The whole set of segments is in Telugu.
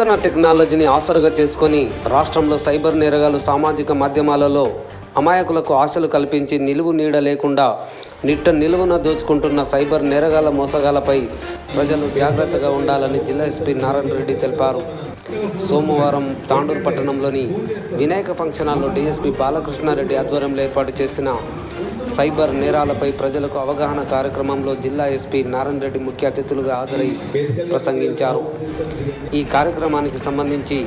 నూతన టెక్నాలజీని ఆసరుగా చేసుకొని రాష్ట్రంలో సైబర్ నేరగాలు సామాజిక మాధ్యమాలలో అమాయకులకు ఆశలు కల్పించి నిలువు నీడ లేకుండా నిట్ట నిలువున దోచుకుంటున్న సైబర్ నేరగాల మోసగాలపై ప్రజలు జాగ్రత్తగా ఉండాలని జిల్లా ఎస్పీ నారాయణ రెడ్డి తెలిపారు. సోమవారం తాండూరు పట్టణంలోని వినాయక ఫంక్షన్ హాల్లో డీఎస్పీ బాలకృష్ణారెడ్డి ఆధ్వర్యంలో ఏర్పాటు చేసిన సైబర్ నేరాలపై ప్రజలకు అవగాహన కార్యక్రమంలో జిల్లా ఎస్పీ నారాయణ రెడ్డి ముఖ్య అతిథులుగా హాజరై ప్రసంగించారు. ఈ కార్యక్రమానికి సంబంధించి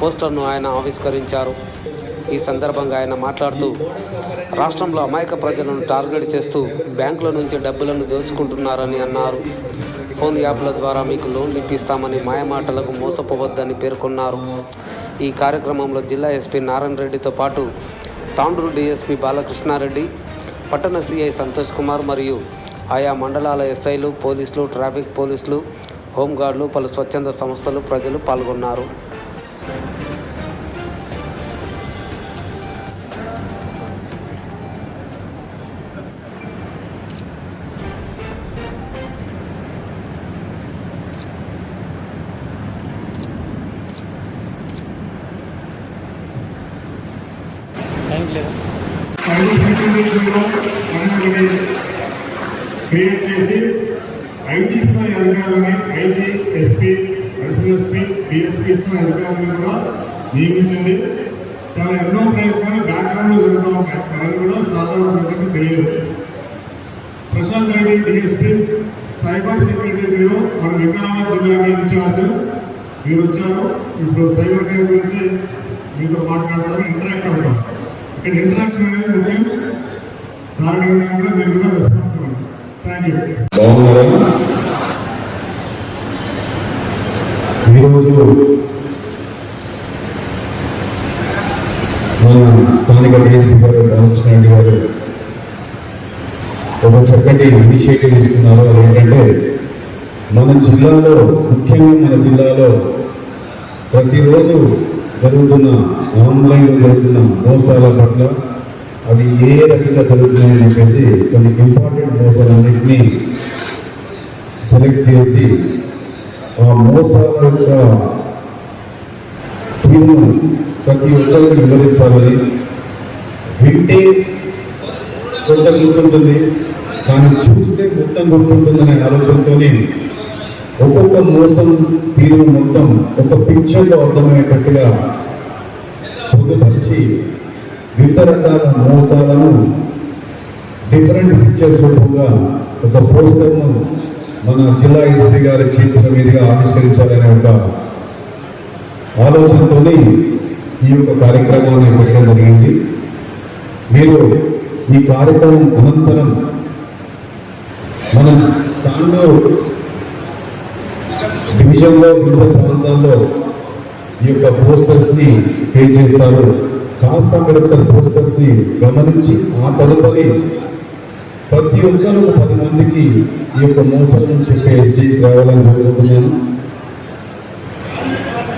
పోస్టర్ను ఆయన ఆవిష్కరించారు. ఈ సందర్భంగా ఆయన మాట్లాడుతూ రాష్ట్రంలో అమాయక ప్రజలను టార్గెట్ చేస్తూ బ్యాంకుల నుంచి డబ్బులను దోచుకుంటున్నారని అన్నారు. ఫోన్ యాప్ల ద్వారా మీకు లోన్లు ఇప్పిస్తామని మాయమాటలకు మోసపోవద్దని పేర్కొన్నారు. ఈ కార్యక్రమంలో జిల్లా ఎస్పీ నారాయణ రెడ్డితో పాటు తాండ్రు డిఎస్పీ బాలకృష్ణారెడ్డి పట్టణ సిఐ సంతోష్ కుమార్ మరియు ఆయా మండలాల ఎస్ఐలు పోలీసులు ట్రాఫిక్ పోలీసులు హోంగార్డులు పలు స్వచ్ఛంద సంస్థలు ప్రజలు పాల్గొన్నారు. సైబర్ సెక్యూరిటీలో క్రియేట్ చేసి ఐజీ స్థాయి అధికారులని IG SP additional SP DSP స్థాయి అధికారులను కూడా నియమించింది చాలా ఎన్నో ప్రయత్నాలు బ్యాక్గ్రౌండ్లో జరుగుతూ ఉంటాయి అవన్నీ కూడా సాధారణ ప్రజలకు తెలియదు Prashanth Reddy DSP cyber security bureau మన వికారాబాద్ జిల్లాకి ఇన్ఛార్జ్ మీరు వచ్చారు. ఇప్పుడు సైబర్ క్రైమ్ గురించి మీతో మాట్లాడతారు ఇంటరాక్ట్ అవుతారు. ఇక్కడ ఇంటరాక్షన్ అనేది ముఖ్యం సార్ అడిగినా కూడా మీరు కూడా రెస్పాన్సిబుల్ థ్యాంక్ యూ ఈరోజు మన స్థానిక డిఎస్పీ గారు బాలకృష్ణ రెడ్డి గారు ఒక చక్కటి ఇనిషియేటివ్ తీసుకున్నారు. అదేంటంటే మన జిల్లాలో ముఖ్యంగా మన జిల్లాలో ప్రతిరోజు జరుగుతున్న ఆన్లైన్లో జరుగుతున్న మోసాల పట్ల అవి ఏ రకంగా జరుగుతున్నాయని చెప్పేసి కొన్ని ఇంపార్టెంట్ మోసాలన్నింటినీ సెలెక్ట్ చేసి ఆ మోసాల యొక్క తీరును ప్రతి ఒక్కరికి వివరించాలని వింటే కొంత గుర్తుంటుంది కానీ చూస్తే మొత్తం గుర్తుంటుందనే ఆలోచనతోనే ఒక్కొక్క మోసం తీరు మొత్తం ఒక పిక్చర్లో అర్థమయ్యేటట్టుగా పొందుపరిచి వివిధ రకాల మోసాలను డిఫరెంట్ పిక్చర్స్ రూపంగా ఒక పోస్టర్ను మన జిల్లా ఎస్పీ గారి చేతుల మీదుగా ఆవిష్కరించాలనే ఒక ఆలోచనతో ఈ యొక్క కార్యక్రమాన్ని పెట్టడం జరిగింది. మీరు ఈ కార్యక్రమం అనంతరం మన తాండూరు డివిజన్లో వివిధ ప్రాంతాల్లో ఈ యొక్క పోస్టర్స్ని పే చేస్తారు. కాస్త మీరు ఒకసారి పోస్టర్స్ని గమనించి ఆ తదుపరి ప్రతి ఒక్కరు ఒక పది మందికి ఈ యొక్క మోసం నుంచి చెప్పే స్టేజ్కి రావాలని కోరుకుంటున్నాను.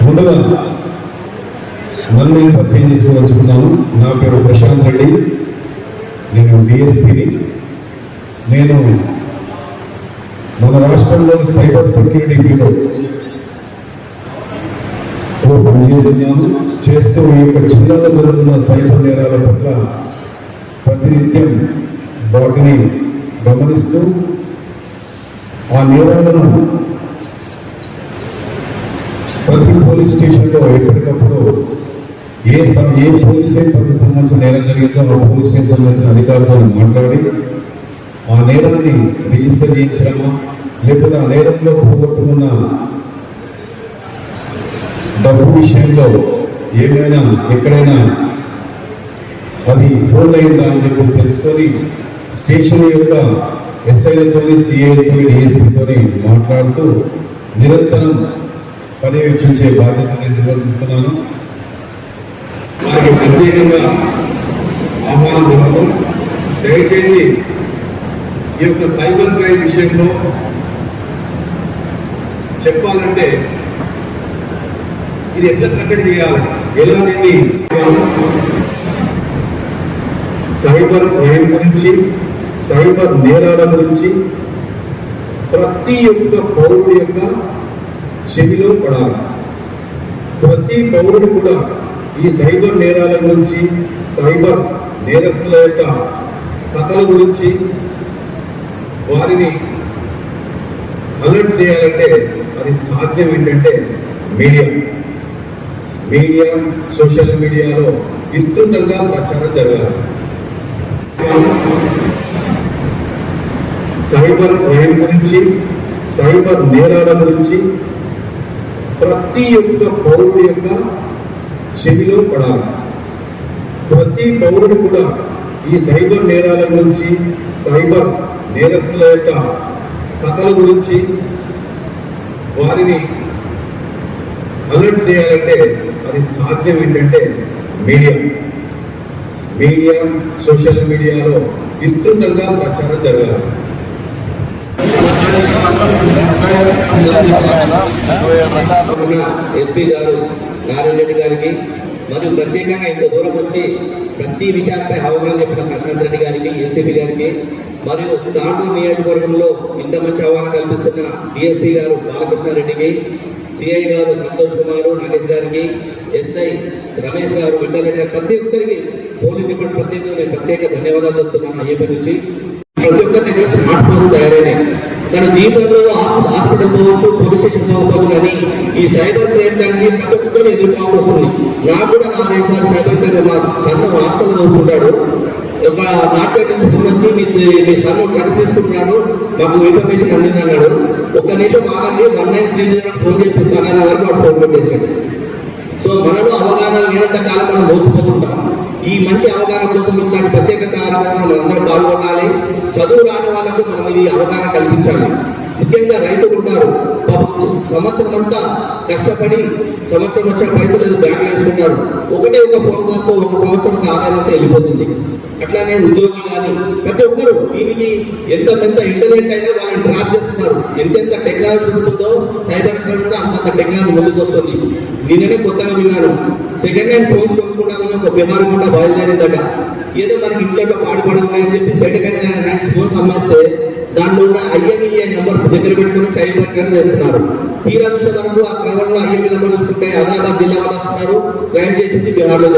ముందుగా నన్ను నేను పరిచయం చేసుకోదలుచుకున్నాను. నా పేరు ప్రశాంత్ రెడ్డి. నేను డిఎస్పిని నేను మన రాష్ట్రంలోని సైబర్ సెక్యూరిటీ బ్యూరో. పనిచేస్తున్నాను చేస్తూ ఈ యొక్క జిల్లాలో జరుగుతున్న సైబర్ నేరాల పట్ల ప్రతినిత్యం వాటిని గమనిస్తూ ఆ నేరాలను ప్రతి పోలీస్ స్టేషన్లో ఎప్పటికప్పుడు ఏ ఏ పోలీస్ స్టేషన్ సంబంధించిన నేరం జరిగిందో ఆ పోలీస్ స్టేషన్ సంబంధించిన అధికారులతో మాట్లాడి ఆ నేరాన్ని రిజిస్టర్ చేయించడమా లేకపోతే ఆ నేరంలో పోగొట్టుకున్న డబ్బు విషయంలో ఏమైనా ఎక్కడైనా అది హోల్డ్ అయిందా అని చెప్పి తెలుసుకొని స్టేషన్ యొక్క ఎస్ఐలతోని సిఐలతో డిఎస్పీతోని మాట్లాడుతూ నిరంతరం పర్యవేక్షించే బాధ్యత నేను నిర్వర్తిస్తున్నాను. నాకు ప్రత్యేకంగా ఆహ్వానం ఇవ్వదు దయచేసి ఈ యొక్క సైబర్ క్రైమ్ విషయంలో చెప్పాలంటే ఇది ఎట్లా కట్టడి చేయాలి? ఎలా దీన్ని సైబర్ క్రైమ్ గురించి సైబర్ నేరాల గురించి ప్రతి ఒక్క పౌరుడి యొక్క చెవిలో పడాలి. ప్రతి పౌరుడు కూడా ఈ సైబర్ నేరాల గురించి సైబర్ నేరస్తుల యొక్క కథల గురించి వారిని అలర్ట్ చేయాలంటే అది సాధ్యం ఏంటంటే మీడియా. మీడియా సోషల్ మీడియాలో విస్తృతంగా ప్రచారం జరగాలి. సైబర్ క్రైమ్ గురించి సైబర్ నేరాల గురించి ప్రతి ఒక్క పౌరుడి యొక్క చెవిలో పడాలి. ప్రతి పౌరుడు కూడా ఈ సైబర్ నేరాల గురించి సైబర్ నేరస్తుల యొక్క కథల గురించి వారిని అలర్ట్ చేయాలంటే అది సాధ్యం ఏంటంటే మీడియా. మీడియా సోషల్ మీడియాలో విస్తృతంగా ప్రచారం జరగాలి. ఎస్పీ గారు నారాయణ రెడ్డి గారికి మరియు ప్రత్యేకంగా ఇంత దూరం వచ్చి ప్రతి విషయాలపై అవగాహన చెప్పిన ప్రశాంత్ రెడ్డి గారికి ఏసీపీ గారికి మరియు తాండూరు నియోజకవర్గంలో ఇంత మంచి అవగాహన కల్పిస్తున్న డిఎస్పీ గారు బాలకృష్ణారెడ్డికి సిఐ గారు సంతోష్ కుమార్ నాగేష్ గారికి ఎస్ఐ రమేష్ గారు విఠలరెడ్డి గారు ప్రతి ఒక్కరికి పోలీస్ డిపార్ట్మెంట్ ప్రత్యేకంగా నేను ప్రత్యేక ధన్యవాదాలు చెప్తున్నాను అయ్యప్ప నుంచి. ప్రతి ఒక్కరి దగ్గర స్మార్ట్ ఫోన్స్ తయారైనాయి. మన జీవితంలో హాస్పిటల్ పోవచ్చు పోలీస్ స్టేషన్ పోవచ్చు కానీ ఈ సైబర్ క్రైమ్ దానికి ప్రతి ఒక్కరు ఎదుర్కోవాల్సి వస్తుంది. నాకు కూడా నా దేశాలు సైబర్ క్రైమ్ మా సన్న హాస్టల్ చదువుకుంటాడు. ఒక మార్కెట్ నుంచి ఫోన్ వచ్చి మీ మీ సన్ డ్రగ్స్ తీసుకుంటున్నాడు మాకు ఇన్ఫర్మేషన్ అందింది అన్నాడు. ఒక్క నిమిషం ఆగండి one nine three zero phone చేపిస్తాను అన్న వరకు వాడు ఫోన్ పెట్టేసాడు సో మనలో అవగాహన లేనంత కాలం మనం మోసిపోతుంటాం. ఈ మంచి అవగాహన కోసం ఇట్లాంటి ప్రత్యేక కార్యక్రమంలో అందరూ పాల్గొనాలి. చదువు రాని వాళ్ళకు మనం ఇది అవగాహన కల్పించాలి. ముఖ్యంగా రైతులు ఉంటారు. సంవత్సరం అంతా కష్టపడి సంవత్సరం వచ్చిన పైసలు ఏదో బ్యాంకులు వేసుకుంటారు. ఒకటే ఒక ఫోన్ కాల్తో ఒక సంవత్సరం ఆదాయం అంతా వెళ్ళిపోతుంది. అట్లానే ఉద్యోగులు కానీ ప్రతి ఒక్కరు దీనికి ఎంత పెద్ద ఇంటర్నెట్ అయినా వాళ్ళని డ్రాప్ చేస్తున్నారు. ఎంతెంత టెక్నాలజీ దొరుకుతుందో సైబర్ క్రైమ్ కూడా అంతంత టెక్నాలజీ ముందుకు వస్తుంది. నిన్ననే కొత్తగా విన్నాను. సెకండ్ హ్యాండ్ ఫోన్స్ కొనుక్కుంటామని ఒక బీహార్ కూడా బయలుదేరిందట. ఏదో మనకి ఇంట్లో పాడుపడుతున్నాయని చెప్పి సెకండ్ హ్యాండ్ ఫోన్స్ అమ్మేస్తే దానిలో ఉన్న ఐఎంఈఏ నెంబర్ దగ్గర పెట్టుకుని సైబర్ క్రైమ్ చేస్తున్నారు. తీరా చూసే వరకు ఆ క్రమంలో ఐఎంఈ నెంబర్ చూసుకుంటే ఆదిలాబాద్ జిల్లా వాళ్ళు వస్తున్నారు. క్రైమ్ చేసింది బీహార్లో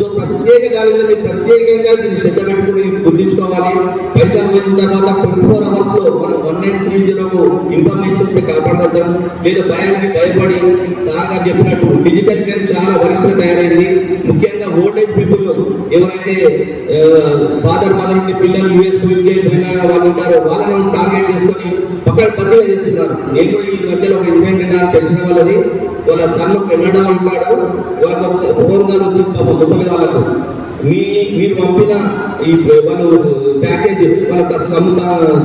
సో ప్రత్యేక దానిలో మీరు ప్రత్యేకంగా దీన్ని శ్రద్ధ పెట్టుకుని గుర్తించుకోవాలి. పైసలు వేసిన తర్వాత ట్వంటీ ఫోర్ అవర్స్లో మనం వన్ నైన్ త్రీ జీరోకు ఇన్ఫర్మేషన్ ఇస్తే కాపాడగలుగుతాం. లేదా భయానికి భయపడి సార్ గారు చెప్పినట్టు డిజిటల్ క్రైమ్ చాలా వరిష్ట తయారైంది. ముఖ్యంగా ఓల్డ్ ఏజ్ పీపుల్ ఎవరైతే ఫాదర్ మదర్ ఉండి పిల్లలు యూఎస్ యూకే పోయిన వాళ్ళు ఉంటారో. వాళ్ళని టార్గెట్ చేసుకొని పక్కన పందిగా చేస్తున్నారు. నేను కూడా ఈ మధ్యలో ఒక ఇన్సిడెంట్ విన్నాను తెలిసిన వాళ్ళది. వాళ్ళ సన్ కెనడాలో ఉంటాడు. వాళ్ళకు ఫోన్ కాల్ వచ్చింది పాప ముసలి వాళ్ళకు మీ మీరు పంపిన ఈ వాళ్ళు ప్యాకేజ్ వాళ్ళ త-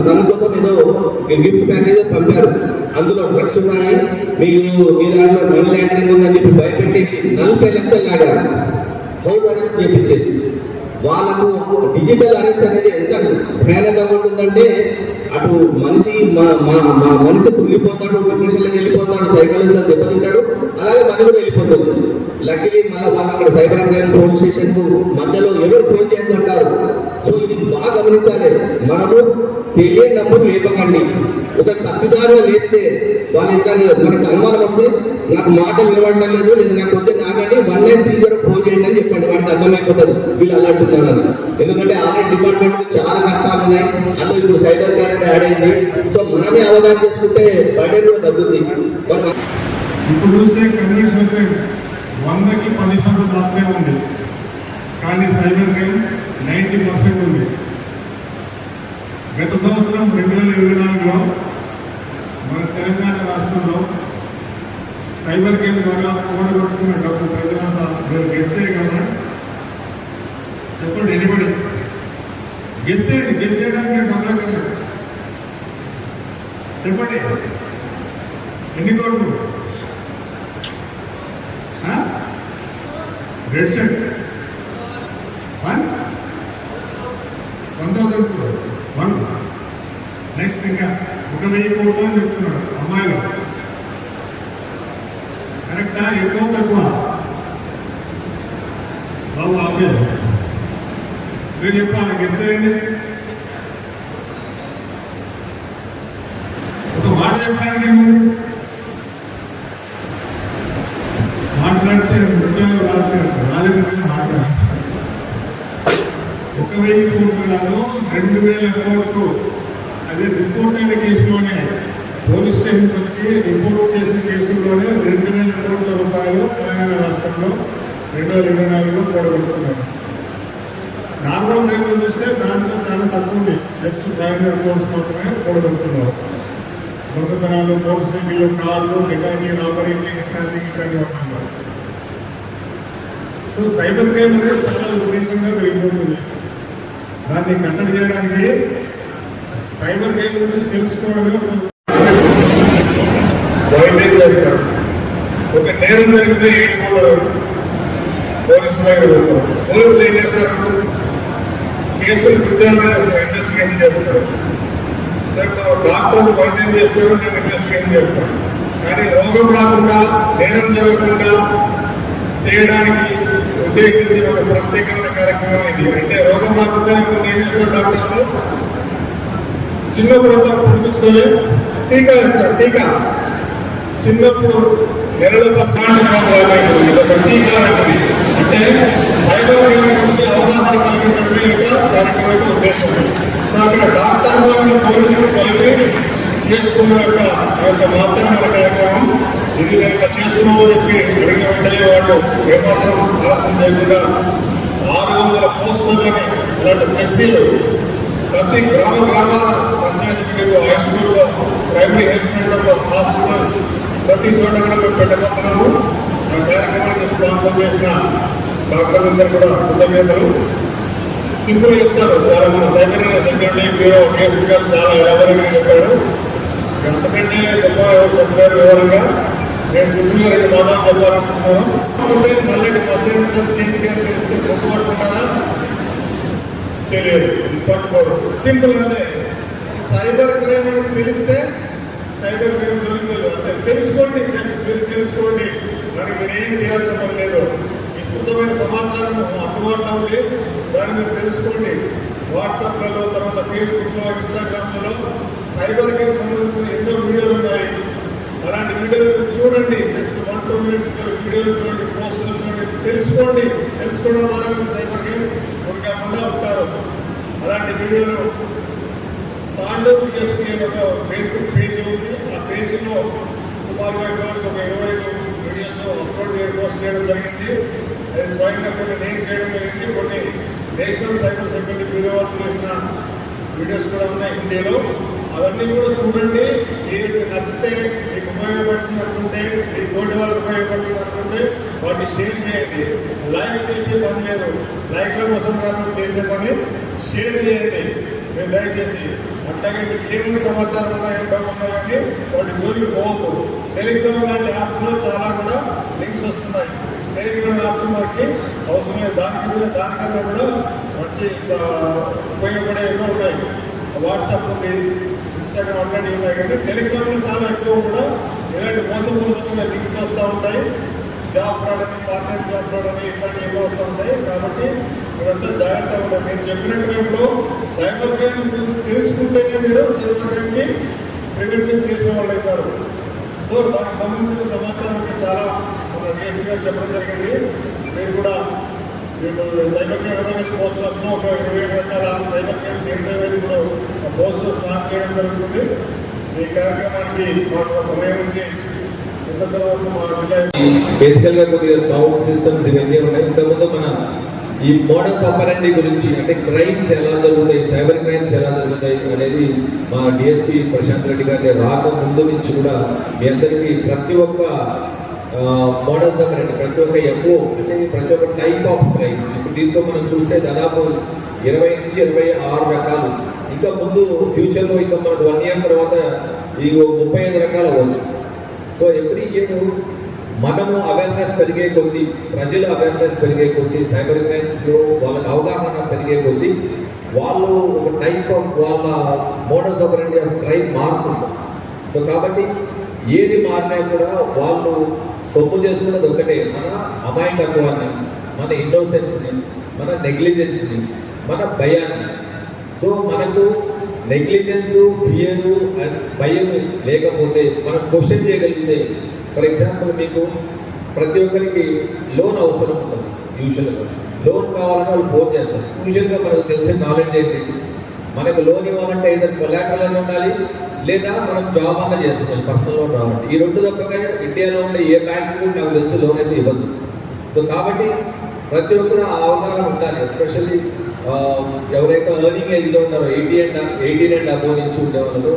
సన్ కోసం ఏదో గిఫ్ట్ ప్యాకేజ్ పంపారు. అందులో డ్రగ్స్ ఉన్నాయి. మీరు మీ దాంట్లో మనీ లాండరింగ్ ఉందని చెప్పి భయపెట్టేసి నలభై లక్షలు లాగారు. హోమ్ అరెస్ట్ చేయించేసి వాళ్ళకు డిజిటల్ అరెస్ట్ అనేది ఎంత భయానకంగా ఉంటుందంటే అటు మనిషి మా మా మా మనిషి కుళ్ళిపోతాడు డిప్రెషన్లోకి వెళ్ళిపోతాడు సైకాలజీలో దెబ్బతింటాడు అలాగే మన కూడా వెళ్ళిపోతాడు. లక్కీలీ మళ్ళీ వాళ్ళు అక్కడ సైబర్ క్రైమ్ పోలీస్ స్టేషన్ మధ్యలో ఎవరు ఫోన్ చేద్దంటారు సో ఇది బాగా గమనించాలి. మనము తెలియని నంబర్ లేపకండి. ఒక తప్పిదారులు లేస్తే వాళ్ళు ఎట్లా మనకు అనుమానం వస్తే నాకు మాటలు వినబడటం లేదు లేదు నాకు వద్ద నాకండి one nine three zero four చేయండి అని చెప్పండి. వాడికి అర్థమైపోతుంది. వీళ్ళు అలా అంటున్నారని ఎందుకంటే ఆల్రెడీ డిపార్ట్మెంట్ చాలా కష్టాలు ఉన్నాయి. అందులో ఇప్పుడు సైబర్ క్రైమ్ యాడ్ అయింది. సో మనమే అవగాహన చేసుకుంటే బర్డెన్ కూడా తగ్గుద్ది. ఇప్పుడు చూస్తే కన్వెన్షన్ క్రైమ్ వందకి పది శాతం మాత్రమే ఉంది. కానీ సైబర్ క్రైమ్ నైంటీ పర్సెంట్ ఉంది గత సంవత్సరం రెండు వేల ఇరవై నాలుగులో మన తెలంగాణ రాష్ట్రంలో సైబర్ క్రైమ్ ద్వారా కూడగొట్టుకున్న డబ్బు ప్రజలంతా మీరు గెస్ చేయగలరా? చెప్పండి ఎనిబడి గెస్ చేయండి గెస్ చేయడానికి నేను డబ్బులు కదా చెప్పండి. ఎన్ని కోట్లు? Red set one one thousand one next ఇంకా ఒక వెయ్యి కోట్లు అని చెప్తున్నాడు అమ్మాయిలు. కరెక్టా? ఎక్కువ తక్కువ. బాబు మీరు చెప్పాలి గెస్ చేయండి. ఒక మాట చెప్పడానికి మాట్లాడితే హృదయాలు రాలేదు రాలేదని మాట్లాడారు. ఒక వెయ్యి కోట్లు కాదు రెండు వేల కోట్లు. అదే రిపోర్ట్ అయిన కేసులోనే పోలీస్ స్టేషన్కి వచ్చి రిపోర్ట్ చేసిన కేసుల్లోనే రెండు తెలంగాణ రాష్ట్రంలో రెండు వేల ఇరవై నాలుగులో కూడగొట్టుకున్నారు నార్మల్ రేట్లు చూస్తే దాంట్లో చాలా తక్కువ ఉంది. జస్ట్ డ్రైవర్ కోర్స్ మాత్రమే కూడగొట్టుకున్నారు దొంగతనాలు మోటార్ సైకిళ్ళు కార్లు డికాండి రాబరీ చైన్ స్నాచింగ్ ఇట్లాంటివి ఉంటున్నారు సో సైబర్ క్రైమ్ అనేది చాలా విపరీతంగా పెరిగిపోతుంది. దాన్ని కట్టడి చేయడానికి సైబర్ క్రైమ్ గురించి తెలుసుకోవడమే వైద్యం చేస్తారు. ఒక నేరం జరిగితే ఏడిపోతారు పోలీసులు దగ్గర పోతారు పోలీసులు ఏం చేస్తారు? కేసులు విచారణ చేస్తారు ఇన్వెస్టిగేషన్ చేస్తారు. డాక్టర్లు వైద్యం చేస్తారు? నేను ఇన్వెస్టిగేషన్ చేస్తాను. కానీ రోగం రాకుండా నేరం జరగకుండా చేయడానికి ఉద్దేశించిన ఒక ప్రత్యేకమైన కార్యక్రమం ఇది. అంటే రోగం రాకుండా కొంత ఏం చేస్తారు డాక్టర్లు? చిన్నప్పుడు అంతా పుడిపించుకొని టీకా వేస్తారు. టీకా. చిన్నప్పుడు నెలల ప్రసాండ ప్రోగ్రామ్ ఇది ఒక టీకా అనేది అంటే సైబర్ క్రైమ్ గురించి అవగాహన కలిగించడమే యొక్క కార్యక్రమం ఉద్దేశం. సో అక్కడ డాక్టర్లు మరియు పోలీసులు కలిపి చేసుకున్న యొక్క ఈ యొక్క మాత్రమైన కార్యక్రమం. ఇది మేము ఇట్లా చేస్తున్నామని చెప్పి అడిగిన వెంటనే వాళ్ళు ఏమాత్రం ఆలస్యం చేయకుండా ఆరు వందల పోస్టర్లని ఇలాంటి ఫ్లెక్సీలు ప్రతి గ్రామ గ్రామాల పంచాయతీ హై స్కూల్లో ప్రైమరీ హెల్త్ సెంటర్లో హాస్పిటల్స్ ప్రతి చోట కూడా మేము పెట్టబోతున్నాము. ఆ కార్యక్రమానికి స్పాన్సర్ చేసిన డాక్టర్లందరూ కూడా కృతజ్ఞతలు. సింపుల్ చెప్తారు చాలా మన సైబర్ సెక్యూరిటీ బ్యూరో డిఎస్పీ గారు చాలా ఎలాబరేట్గా చెప్పారు. అంతకంటే గొప్ప ఎవరు చెప్పారు వివరంగా. నేను సింపుల్గా రెండు మాటలు చెప్పాలనుకుంటున్నాను. అంటే నల్లటి మసైడ్ చేతికి అని తెలిస్తే గుర్తుపట్టుకుంటారా పట్టుకుంటారా? తెలియదు. పట్టుకోరు. సింపుల్ అంతే. సైబర్ క్రైమ్ మనకు తెలిస్తే సైబర్ మీరు దొరికారు అంతే. తెలుసుకోండి జస్ట్ మీరు తెలుసుకోండి. మరి మీరు ఏం చేయాల్సిన పని లేదు. విస్తృతమైన సమాచారం అందుబాటులో ఉంది. దాన్ని మీరు తెలుసుకోండి. వాట్సాప్లలో తర్వాత ఫేస్బుక్లో ఇన్స్టాగ్రామ్లలో సైబర్ గేమ్ సంబంధించిన ఎన్నో వీడియోలు ఉన్నాయి. అలాంటి వీడియోలు చూడండి. జస్ట్ వన్ టూ మినిట్స్ వీడియోలు చూడండి పోస్టులు చూడండి. తెలుసుకోండి. తెలుసుకోవడం ద్వారా మీరు సైబర్ గేమ్ దొరకకుండా ఉంటారు. అలాంటి వీడియోలు తాండూర్ డిఎస్పీ అనే ఒక ఫేస్బుక్ పేజీ ఉంది. ఆ పేజీలో సుమారుగా ఇప్పటివరకు ఒక ఇరవై ఐదు వీడియోస్ అప్లోడ్ చేయడం పోస్ట్ చేయడం జరిగింది. అది స్వయంగా కొన్ని నేను చేయడం జరిగింది. కొన్ని నేషనల్ సైబర్ సెక్యూరిటీ బ్యూరో వాళ్ళు చేసిన వీడియోస్ కూడా ఉన్నాయి హిందీలో అవన్నీ కూడా చూడండి. మీరు నచ్చితే మీకు ఉపయోగపడుతుంది అనుకుంటే మీ తోటి వాళ్ళకి ఉపయోగపడుతుంది అనుకుంటే వాటిని షేర్ చేయండి. లైక్ చేసే పని లేదు. లైక్ల కోసం కాదు చేసే పని షేర్ చేయండి. మీరు దయచేసి అట్లాగే ఏమేమి సమాచారం ఉన్నాయో డౌట్ కానీ వాటి జోలికి పోవద్దు. టెలిగ్రామ్ లాంటి యాప్స్లో చాలా కూడా లింక్స్ వస్తున్నాయి. టెలిగ్రామ్ యాప్స్ మనకి అవసరం లేదు. దానికి కూడా దానికన్నా కూడా మంచి ఉపయోగపడే ఎన్నో ఉన్నాయి. వాట్సాప్ ఉంది ఇన్స్టాగ్రామ్ అట్లాంటివి ఉన్నాయి కానీ టెలిగ్రామ్లో చాలా ఎక్కువ కూడా ఇలాంటి మోసపూరితమైన లింక్స్ వస్తూ ఉంటాయి. జాబ్ ఫ్రాడ్ అని పార్ట్ టైం జాబ్ ఫ్రాడ్ అని ఇట్లాంటివి ఎన్నో వస్తూ ఉంటాయి. కాబట్టి మీరంతా జాగ్రత్తగా ఉంటారు నేను చెప్పినట్టుగా ఇప్పుడు సైబర్ క్రైమ్ గురించి తెలుసుకుంటేనే మీరు సైబర్ క్రైమ్కి ప్రివెన్షన్ చేసిన వాళ్ళు అవుతారు. సో దానికి సంబంధించిన సమాచారం చాలా మన డిఎస్పీ గారు చెప్పడం జరిగింది. మీరు కూడా మీరు సైబర్ క్రైమ్ అవేర్నెస్ పోస్టర్స్ ఒక ఇరవై రకాల సైబర్ క్రైమ్స్ ఏంటి అనేది కూడా పోస్టర్స్ లాంచ్ చేయడం జరుగుతుంది. ఈ కార్యక్రమానికి మాకు సమయం ఇచ్చి ఎంత బేసికల్గా కొద్దిగా సౌండ్ సిస్టమ్స్ ఇవన్నీ ఉన్నాయి. ఇంతకుముందు మన ఈ మోడల్స్ ఆపరెండి గురించి అంటే క్రైమ్స్ ఎలా జరుగుతాయి సైబర్ క్రైమ్స్ ఎలా జరుగుతాయి అనేది మా డిఎస్పీ ప్రశాంత్ రెడ్డి గారి రాక ముందు నుంచి కూడా మీ అందరికీ ప్రతి ఒక్క మోడల్స్ ఆపరెండి ప్రతి ఒక్క ఎక్కువ అంటే ప్రతి ఒక్క టైప్ ఆఫ్ క్రైమ్ ఇప్పుడు దీంతో మనం చూస్తే దాదాపు ఇరవై నుంచి ఇరవై ఆరు రకాలు. ఇంకా ముందు ఫ్యూచర్లో ఇంకా మనకు వన్ ఇయర్ తర్వాత ఈ ముప్పై ఐదు రకాలు అవ్వచ్చు. సో ఎవ్రీ ఇయర్ మనము అవేర్నెస్ పెరిగే కొద్దీ ప్రజలు అవేర్నెస్ పెరిగే కొద్దీ సైబర్ క్రైమ్స్లో వాళ్ళకి అవగాహన పెరిగే కొద్దీ వాళ్ళు ఒక టైప్ ఆఫ్ వాళ్ళ మోడల్స్ ఆపరెండి ఆఫ్ క్రైమ్ మారుతుంది సో కాబట్టి ఏది మారినా కూడా వాళ్ళు సొమ్ము చేసుకున్నది ఒకటే మన అమాయకత్వాన్ని మన ఇండోసెన్స్ని మన నెగ్లిజెన్స్ని మన భయాన్ని. సో మనకు నెగ్లిజెన్స్ ఫియరు అండ్ భయం లేకపోతే మనం క్వశ్చన్ చేయగలిగితే ఫర్ ఎగ్జాంపుల్ మీకు ప్రతి ఒక్కరికి లోన్ అవసరం ఉంటుంది యూజువల్గా లోన్ కావాలని వాళ్ళు ఫోన్ చేస్తారు. యూజువల్గా మనకు తెలిసిన నాలెడ్జ్ ఏంటి? మనకు లోన్ ఇవ్వాలంటే ఏదైనా కొలాటరల్ అని ఉండాలి లేదా మనం జాబ్ అన్న చేసుకోవాలి పర్సనల్ లోన్ రావాలి ఈ రెండు తప్పగా ఇండియాలో ఉండే ఏ బ్యాంక్ కూడా నాకు తెలిసి లోన్ అయితే ఇవ్వదు. సో కాబట్టి ప్రతి ఒక్కరు ఆ అవగాహన ఉండాలి. ఎస్పెషల్లీ ఎవరైతే ఎర్నింగ్ ఏజ్లో ఉన్నారో eighty and eighteen and above నుంచి ఉండే వాళ్ళు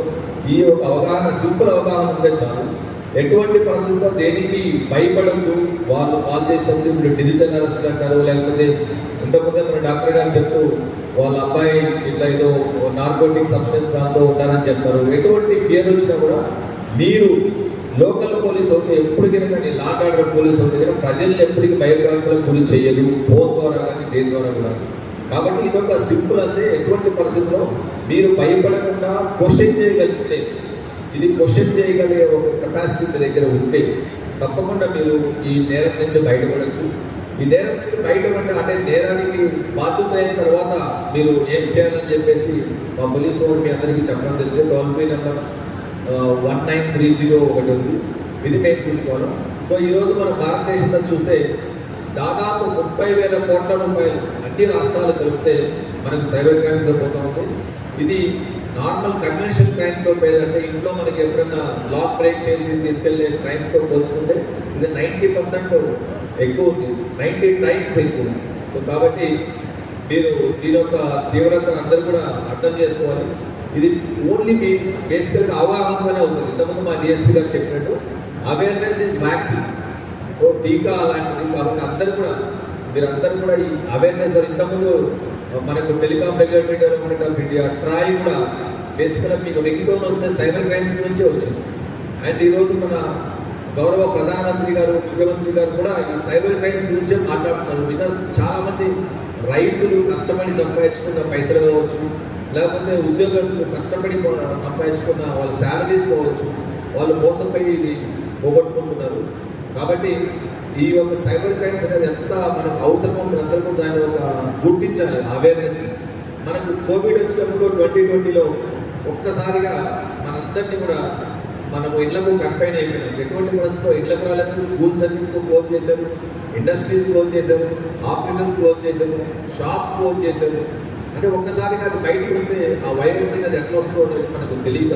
ఈ ఒక అవగాహన సింపుల్ అవగాహన ఉంటే చాలు. ఎటువంటి పరిస్థితుల్లో దేనికి భయపడద్దు? వాళ్ళు కాల్ చేసినప్పుడు ఇప్పుడు డిజిటల్ అరెస్ట్ అంటారు లేకపోతే ఇంతకుముందే మన డాక్టర్ గారు చెప్తూ వాళ్ళ అబ్బాయి ఇట్లా ఏదో నార్కోటిక్ సబ్స్టెన్స్ దాంతో ఉంటారని చెప్తారు ఎటువంటి ఫియర్ వచ్చినా కూడా మీరు లోకల్ పోలీస్ అయితే ఎప్పటికైనా కానీ లాట్ ఆర్డర్ పోలీస్ అయితే కానీ ప్రజల్ని ఎప్పటికీ భయభ్రాంతులకు గురి చేయదు. ఫోన్ ద్వారా కానీ దేని ద్వారా కూడా. కాబట్టి ఇదొక సింపుల్ అంతే ఎటువంటి పరిస్థితుల్లో మీరు భయపడకుండా క్వశ్చన్ చేయగలిగితే ఇది క్వశ్చన్ చేయగలిగే ఒక కెపాసిటీ మీ దగ్గర ఉంటే తప్పకుండా మీరు ఈ నేరం నుంచి బయటపడవచ్చు ఈ నేరం నుంచి బయటపడ్డ అంటే నేరానికి బాధ్యత అయిన తర్వాత మీరు ఏం చేయాలని చెప్పేసి మా పోలీసు వాళ్ళు మీ అందరికీ చెప్పడం జరిగింది. Toll free number one nine three zero ఒకటి ఉంది. ఇది మేము చూసుకోవాలి. సో ఈరోజు మన భారతదేశంలో చూస్తే దాదాపు ముప్పై వేల కోట్ల రూపాయలు అన్ని రాష్ట్రాలు కలిపితే మనకు సైబర్ క్రైమ్స్ పోతా ఉంది. ఇది నార్మల్ కన్వెన్షనల్ క్రైమ్స్తో పోయేదంటే ఇంట్లో మనకి ఎప్పుడైనా లాక్ బ్రేక్ చేసి తీసుకెళ్ళే క్రైమ్స్తో పోల్చుకుంటే ఇది నైంటీ పర్సెంట్ ఎక్కువ ఉంది. నైంటీ టైమ్స్ ఎక్కువ ఉంది. సో కాబట్టి మీరు దీని యొక్క తీవ్రతను అందరూ కూడా అర్థం చేసుకోవాలి. ఇది ఓన్లీ మీ బేసికల్గా అవగాహనగానే ఉంటుంది ఇంతకుముందు మా డిఎస్పీ గారు చెప్పినట్టు అవేర్నెస్ ఇస్ మ్యాక్సిమం ఓ టీకా అలాంటిది. కాబట్టి అందరూ కూడా మీరు అందరూ కూడా ఈ అవేర్నెస్ ద్వారా ఇంతకుముందు మనకు telecom regulatory development of India TRAI కూడా బేసిక్గా మీకు రింగ్ టోన్ వస్తే సైబర్ క్రైమ్స్ నుంచే వచ్చింది. అండ్ ఈరోజు మన గౌరవ ప్రధానమంత్రి గారు ముఖ్యమంత్రి గారు కూడా ఈ సైబర్ క్రైమ్స్ గురించే మాట్లాడుతున్నారు. బికాస్ చాలామంది రైతులు కష్టపడి సంపాదించుకున్న పైసలు కావచ్చు లేకపోతే ఉద్యోగస్తులు కష్టపడి సంపాదించుకున్న వాళ్ళ శాలరీస్ కావచ్చు వాళ్ళు మోసపోయి ఇది పోగొట్టుకుంటున్నారు. కాబట్టి ఈ యొక్క సైబర్ క్రైమ్స్ అనేది ఎంత మనకు అవసరమో అందరూ కూడా దాన్ని ఒక గుర్తించాలి అవేర్నెస్ మనకు కోవిడ్ వచ్చినప్పుడు ట్వంటీ ట్వంటీలో ఒక్కసారిగా మనందరినీ కూడా మనము ఇళ్ళకు కన్ఫైన్ అయిపోయినాం. ఎటువంటి పరిస్థితిలో ఇళ్ళకు రాలేదు స్కూల్స్ అన్ని క్లోజ్ చేశారు ఇండస్ట్రీస్ క్లోజ్ చేశారు ఆఫీసెస్ క్లోజ్ చేశారు షాప్స్ క్లోజ్ చేశారు అంటే ఒక్కసారిగా అది బయటకు వస్తే ఆ వైరస్ అనేది ఎట్లా వస్తుందో మనకు తెలియక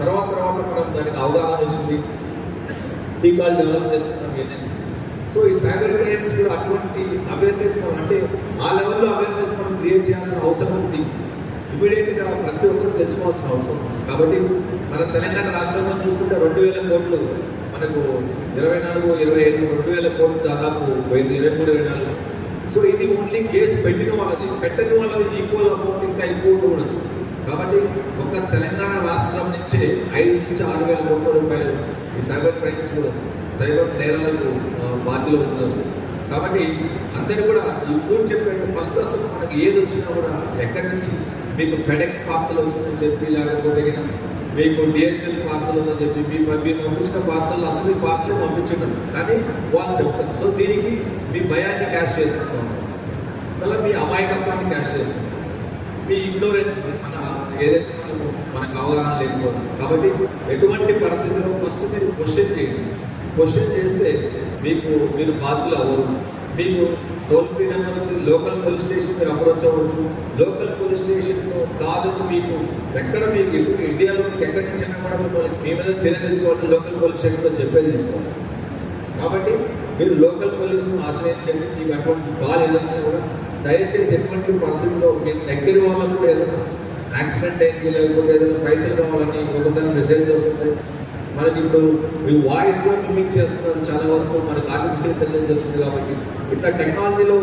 తర్వాత తర్వాత మనం దానికి అవగాహన వచ్చింది టీకాలు డెవలప్ చేసుకున్నాం ఏదైనా సో ఈ సైబర్ క్రైమ్స్ కూడా అటువంటి అవేర్నెస్ అంటే ఆ లెవెల్లో అవేర్నెస్ మనం క్రియేట్ చేయాల్సిన అవసరం ఉంది. ఇమీడియట్గా ప్రతి ఒక్కరు తెలుసుకోవాల్సిన అవసరం కాబట్టి మన తెలంగాణ రాష్ట్రంలో చూసుకుంటే రెండు వేల కోట్లు మనకు ఇరవై నాలుగు ఇరవై ఐదు రెండు వేల కోట్లు దాదాపు పోయింది. ఇరవై మూడు ఇరవై నాలుగు. సో ఇది ఓన్లీ కేసు పెట్టిన వాళ్ళది. పెట్టని వాళ్ళది ఈక్వల్ అమౌంట్ ఇంకా ఎక్కువ ఉండొచ్చు. కాబట్టి ఒక తెలంగాణ రాష్ట్రం నుంచే ఐదు నుంచి ఆరు వేల కోట్ల రూపాయలు ఈ సైబర్ క్రైమ్స్ సైబర్ నేరాలకు పార్టీలో బాధ్యులు ఉన్నారు కాబట్టి అందరూ కూడా ఈ పూర్తి చెప్పినట్టు ఫస్ట్ అసలు మనకి ఏది వచ్చినా కూడా ఎక్కడి నుంచి మీకు ఫెడెక్స్ పార్సల్ వచ్చిందని చెప్పి లేకపోతే మీకు డిహెచ్ఎల్ పార్సల్ ఉందని చెప్పి మీ మీరు పంపించిన పార్సల్ అసలు మీ పార్సల్ పంపించడం. కానీ వాళ్ళు చెప్తారు. సో దీనికి మీ భయాన్ని క్యాష్ చేసుకుంటాం. మళ్ళీ మీ అమాయకత్వాన్ని క్యాష్ చేసుకుంటాం. మీ ఇగ్నోరెన్స్ మన ఏదైతే మనకు మనకు అవగాహన కాబట్టి ఎటువంటి పరిస్థితుల్లో ఫస్ట్ మీరు క్వశ్చన్ చేయండి. క్వశ్చన్ చేస్తే మీకు మీరు బాధ్యులు అవ్వరు. మీకు toll free number local police station మీరు అప్రోచ్ అవ్వచ్చు లోకల్ పోలీస్ స్టేషన్లో కాదు మీకు ఎక్కడ మీకు ఎటు ఇండియాలో మీకు ఎక్కడి నుంచి అయినా కూడా మిమ్మల్ని మీ మీద చర్య తీసుకోవాలి లోకల్ పోలీస్ స్టేషన్లో చెప్పేది తీసుకోవాలి. కాబట్టి మీరు లోకల్ పోలీసును ఆశ్రయించండి. మీకు అటువంటి కాల్ ఏదొచ్చినా కూడా దయచేసి ఎటువంటి పరిస్థితుల్లో మీ దగ్గర వాళ్ళకు కూడా ఏదైనా యాక్సిడెంట్ అయింది లేకపోతే ఏదైనా పైసలు కావాలని ఒకసారి మెసేజ్ వస్తుంది. మనకి ఇప్పుడు మీ వాయిస్లో మిమిక్ చేస్తున్నారు చాలా వరకు. మనకి ఆర్టిఫిషియల్ ఇంటెలిజెన్స్ వచ్చింది కాబట్టి. ఇట్లా టెక్నాలజీలో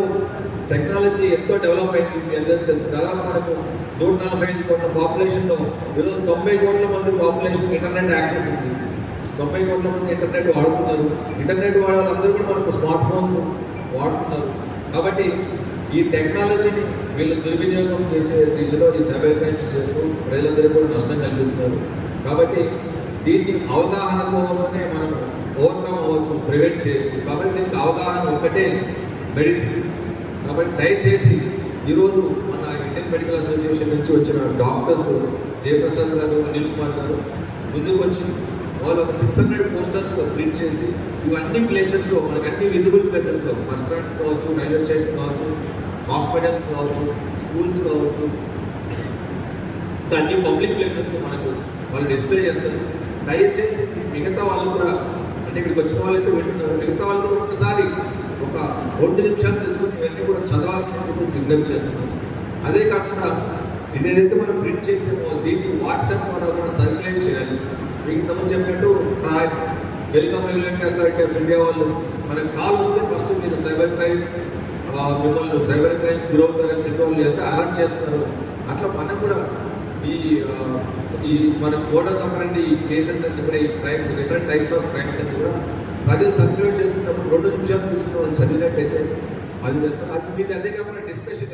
టెక్నాలజీ ఎంతో డెవలప్ అయింది మీ అందరికీ తెలుసు. దాదాపు మనకు నూట నలభై ఐదు కోట్ల పాపులేషన్లో ఈరోజు తొంభై కోట్ల మంది పాపులేషన్ ఇంటర్నెట్ యాక్సెస్ ఉంది. తొంభై కోట్ల మంది ఇంటర్నెట్ వాడుతున్నారు. ఇంటర్నెట్ వాడే వాళ్ళందరూ కూడా మనకు స్మార్ట్ ఫోన్స్ వాడుతున్నారు. కాబట్టి ఈ టెక్నాలజీని వీళ్ళు దుర్వినియోగం చేసే దిశలో ఈ సైబర్ క్రైమ్స్ చేస్తూ ప్రజలందరికీ కూడా నష్టం కలిగిస్తున్నారు. కాబట్టి దీన్ని అవగాహనతోనే మనం ఓవర్కమ్ అవ్వచ్చు ప్రివెంట్ చేయొచ్చు. కాబట్టి దీనికి అవగాహన ఒకటే మెడిసిన్ కాబట్టి దయచేసి ఈరోజు మన ఇండియన్ మెడికల్ అసోసియేషన్ నుంచి వచ్చిన డాక్టర్స్ జయప్రసాద్ గారు అనిల్ కుమార్ గారు ముందుకు వచ్చి వాళ్ళు ఒక సిక్స్ హండ్రెడ్ పోస్టర్స్ ప్రింట్ చేసి ఇవన్నీ ప్లేసెస్లో మనకి అన్ని విజిబుల్ ప్లేసెస్లో బస్ స్టాండ్స్ కావచ్చు రైల్వే స్టేషన్ కావచ్చు హాస్పిటల్స్ కావచ్చు స్కూల్స్ కావచ్చు అన్ని పబ్లిక్ ప్లేసెస్లో మనకు వాళ్ళు డిస్ప్లే చేస్తారు. దయచేసి మిగతా వాళ్ళు కూడా అంటే ఇక్కడికి వచ్చిన వాళ్ళైతే వింటున్నారు. మిగతా వాళ్ళు కూడా ఒకసారి ఒక రెండు నిమిషాలు తీసుకుని ఇవన్నీ కూడా చదవాలని చెప్పేసి విజ్ఞప్తి చేస్తున్నాం అదే కాకుండా ఇదేదైతే మనం ప్రింట్ చేసామో దీన్ని వాట్సాప్ ద్వారా కూడా సర్క్యులేట్ చేయాలి. మీకు ఇంతకుముందు చెప్పినట్టు telecom regulatory authority of India వాళ్ళు మనకు కాల్ వస్తే ఫస్ట్ మీరు సైబర్ క్రైమ్ మిమ్మల్ని సైబర్ క్రైమ్ గురవుతారని చెప్పి వాళ్ళు అయితే అలర్ట్ చేస్తారు అట్లా మనం కూడా ఈ ఈ మన కోడస్ సంబంధించి ఈ కేసెస్ అన్ని కూడా ఈ crimes different types of crimes అన్ని కూడా ప్రజలు సర్క్యులేట్ చేసుకున్నప్పుడు రెండు నిమిషాలు తీసుకున్న వాళ్ళు చదివినట్టయితే అది చేస్తారు. అది మీది అదే కాకుండా డిస్కషన్